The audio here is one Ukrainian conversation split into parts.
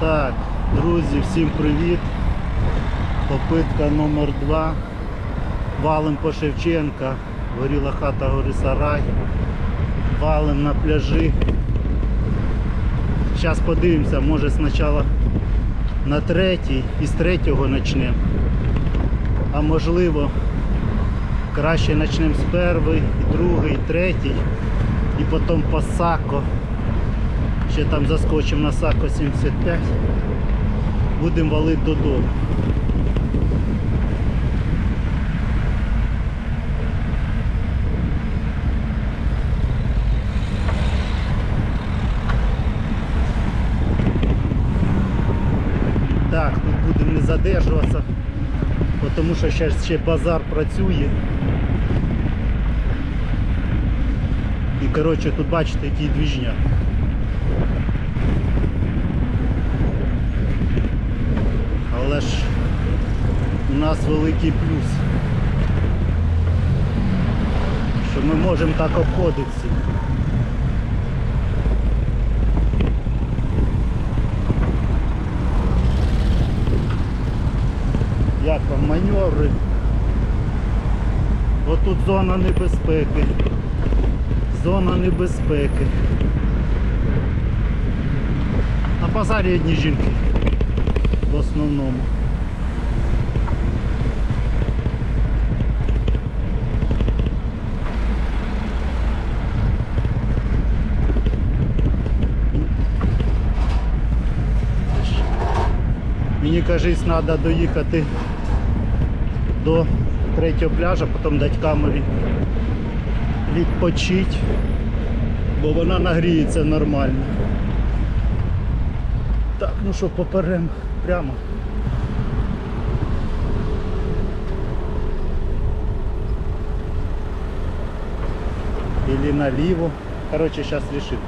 Так, друзі, всім привіт. Попитка номер 2 Валим по Шевченка. Горіла хата гори Сарай. Валим на пляжі. Зараз подивимося, може спочатку на третій і з третього почнемо. А можливо краще почнемо з перший, і другий, і третій. І потім по Сако. Ще там заскочимо на Сако 75. Будемо валити додому. Так, тут будемо не задержуватися, тому що зараз ще базар працює. І коротше тут бачите, який двіжняк. Але ж у нас великий плюс, що ми можемо так обходитися. Як вам маневри? Отут зона небезпеки. Зона небезпеки. Базарі одні жінки в основному. Мені кажись, треба доїхати до третього пляжа, потім дати камері відпочити, бо вона нагріється нормально. Ну що, поперем прямо. Или наліво. Короче, сейчас решим.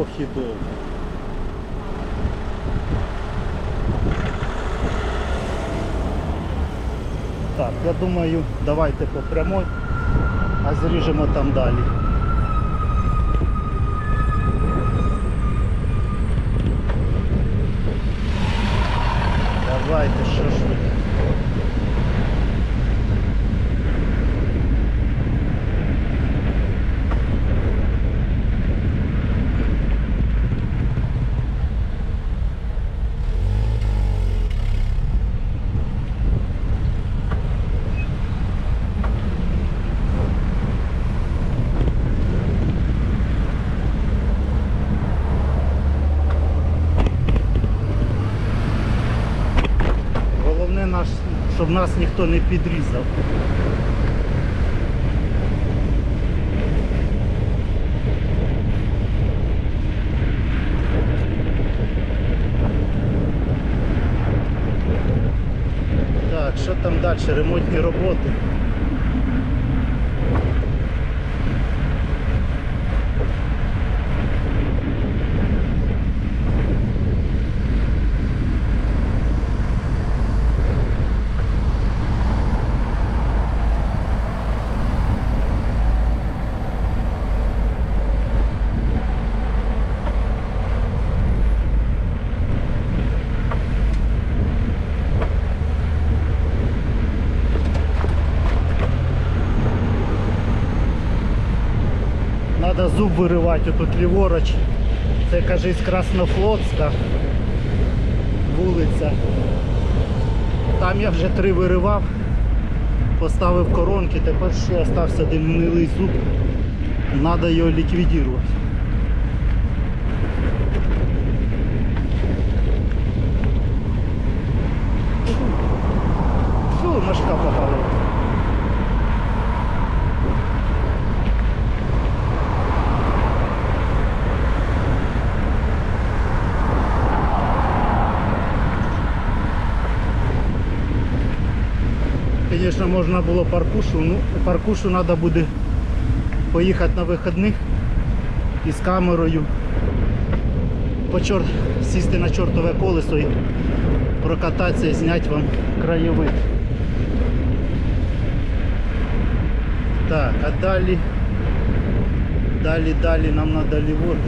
Ох і довго. Так, я думаю, давайте по прямой, а зріжемо там далі. Давайте, що ж щоб нас ніхто не підрізав. Так, що там далі? Ремонтні роботи. Зуб виривати отут ліворуч. Це кажись Краснофлотська вулиця. Там я вже три виривав, поставив коронки, тепер ще залишився один гнилий зуб. Треба його ліквідувати. Звісно, можна було паркушу, ну паркушу треба буде поїхати на вихідних із камерою. По чорт, сісти на чортове колесо і прокататися і зняти вам краєвид. Так, а далі, далі, далі нам треба ліворуч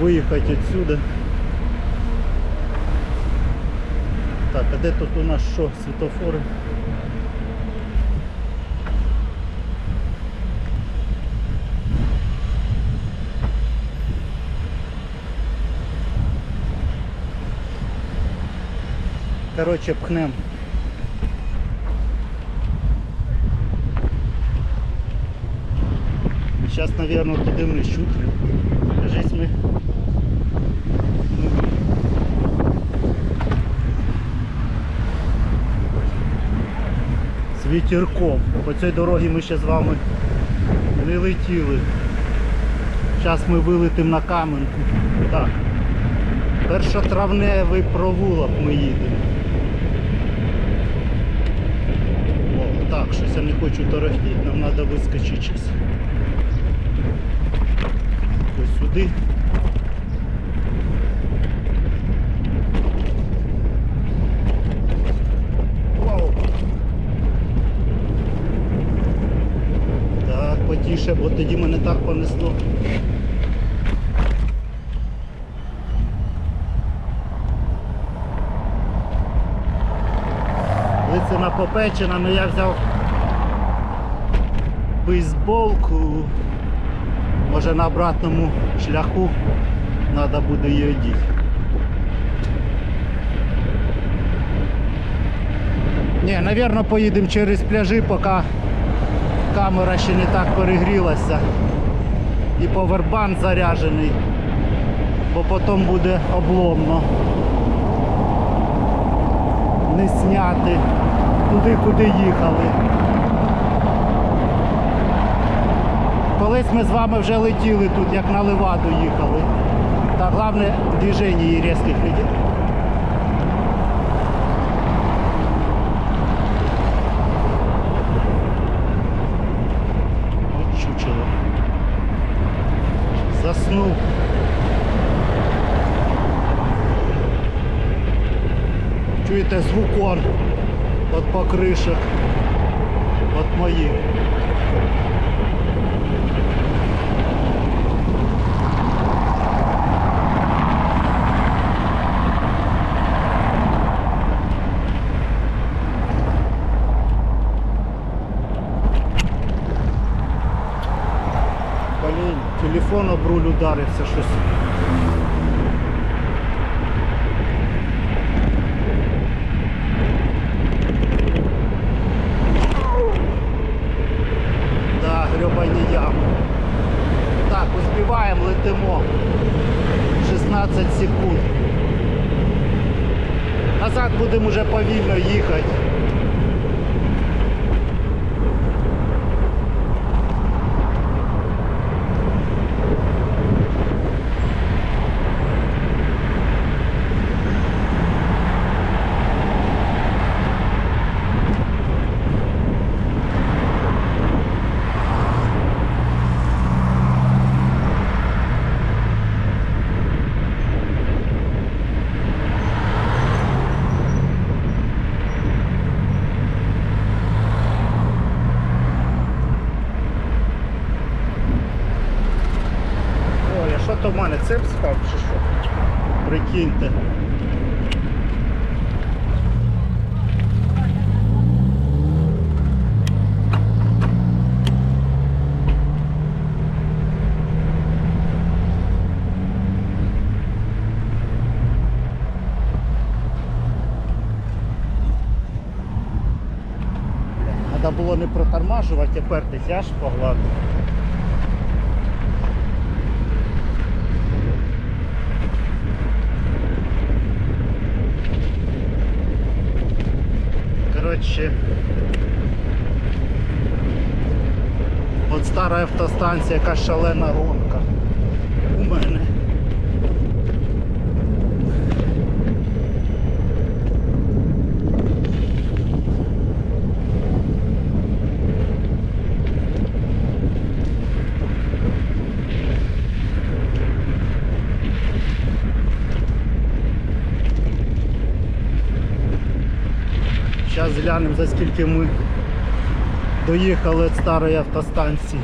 виїхати відсюди. Так, а де тут у нас що? Світофори? Короче, пхнем. Сейчас, наверное, туди вниз чути. Кажись ми. З вітерком. По цій дорогі ми ще з вами не летіли. Зараз ми вилетимо на каменку. Так. Першотравневий провулок ми їдемо. О, так, щось я не хочу торохтіти, нам треба вискочити зараз. Ось сюди. Вау. Так, потіше, бо тоді мене так понесло. Лицина попечена, але я взяв бейсболку. Може на обратному шляху треба буде її одіти. Ні, напевно, поїдемо через пляжі, поки камера ще не так перегрілася. І повербанк заряджений, бо потім буде обломно. Не зняти туди, куди їхали. Колись ми з вами вже летіли тут, як на Леваду їхали. Та головне движення її різких діло. От чучело. Заснув. Чуєте звукон от покришок от моїх. Телефон об руль ударився щось. Да, гребані ями. Так, успіваємо, летимо. 16 секунд. Назад будемо вже повільно їхати. Ой, а що то в мене цеп спав чи що? Прикиньте. Треба було не тепер а пертись, я. Коротше, от стара автостанція, яка шалена гонка. У мене. Глянемо, за скільки ми доїхали від старої автостанції.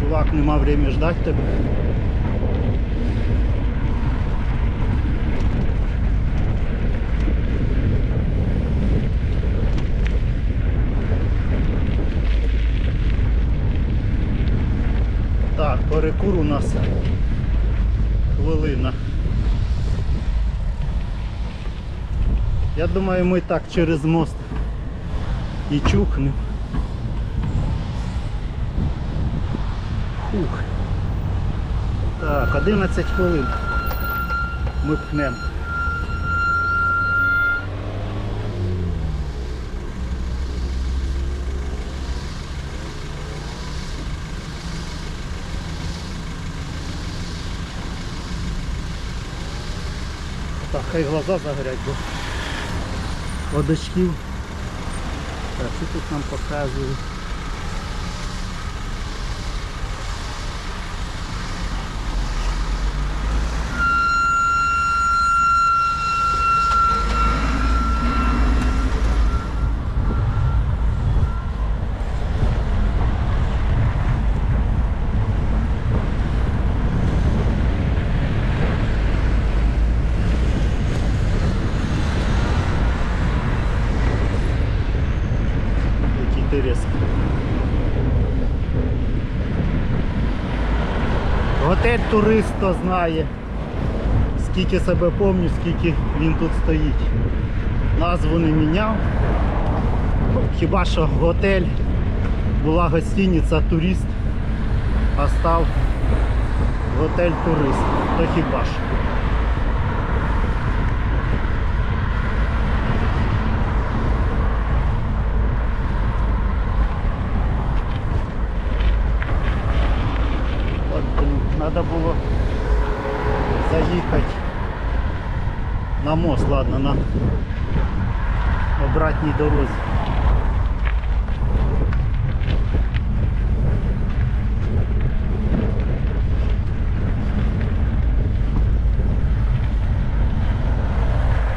Чувак, нема времени ждать тебе. Так, перекур у нас хвилина. Я думаю, ми так через мост і чухнемо. Фух. Так, 11 хвилин. Ми пхнемо. Так, хай глаза загорять, бо водочків. Так, що тут нам показують? Готель турист знає. Скільки себе пам'ятаю, скільки він тут стоїть. Назву не міняв. Хіба що готель була гостиниця турист, а став готель турист. То хіба ж. От, блін, треба було заїхати на мост, ладно, на обратній дорозі.